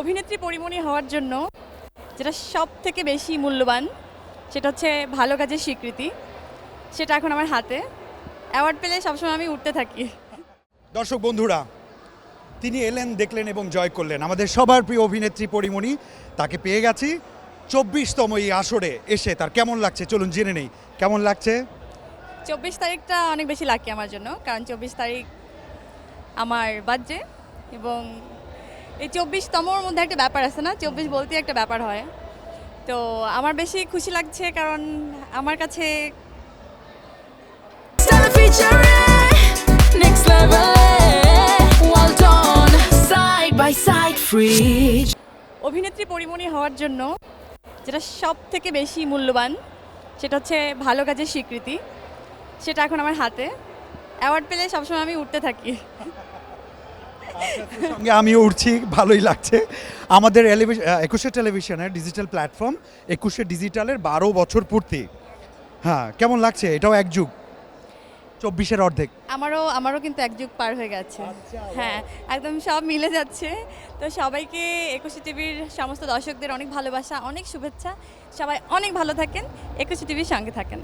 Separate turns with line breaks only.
অভিনেত্রী পরিমণি হওয়ার জন্য যেটা সব থেকে বেশি মূল্যবান সেটা হচ্ছে ভালো কাজের স্বীকৃতি। সেটা এখন আমার হাতে। অ্যাওয়ার্ড পেলে সবসময় আমি উঠতে থাকি।
দর্শক বন্ধুরা তিনি এলেন দেখলেন এবং জয় করলেন। আমাদের সবার প্রিয় অভিনেত্রী পরিমণি তাকে পেয়ে গেছি চব্বিশতম এই আসরে এসে। তার কেমন লাগছে? চলুন জেনে নেই। কেমন লাগছে?
চব্বিশ তারিখটা অনেক বেশি লাগে আমার জন্য কারণ চব্বিশ তারিখ আমার বার্থডে এবং এই চব্বিশতমর মধ্যে একটা ব্যাপার আছে না? চব্বিশ বলতে একটা ব্যাপার হয়। তো আমার বেশি খুশি লাগছে কারণ আমার কাছে. অভিনেত্রী পরিমণি হওয়ার জন্য যেটা সব থেকে বেশি মূল্যবান সেটা হচ্ছে ভালো কাজের স্বীকৃতি। সেটা এখন আমার হাতে। অ্যাওয়ার্ড পেলে সবসময় আমি উঠতে থাকি।
সঙ্গে আমিও উঠছি ভালোই লাগছে। আমাদের একুশে টেলিভিশনের ডিজিটাল প্ল্যাটফর্ম একুশে ডিজিটালের বারো বছর পূর্তি। হ্যাঁ কেমন লাগছে? এটাও এক যুগ। চব্বিশের অর্ধেক।
আমারও আমারও কিন্তু এক যুগ পার হয়ে গেছে। হ্যাঁ একদম সব মিলে যাচ্ছে। তো সবাইকে একুশে টিভির সমস্ত দর্শকদের অনেক ভালোবাসা অনেক শুভেচ্ছা। সবাই অনেক ভালো থাকেন একুশে টিভির সঙ্গে থাকেন।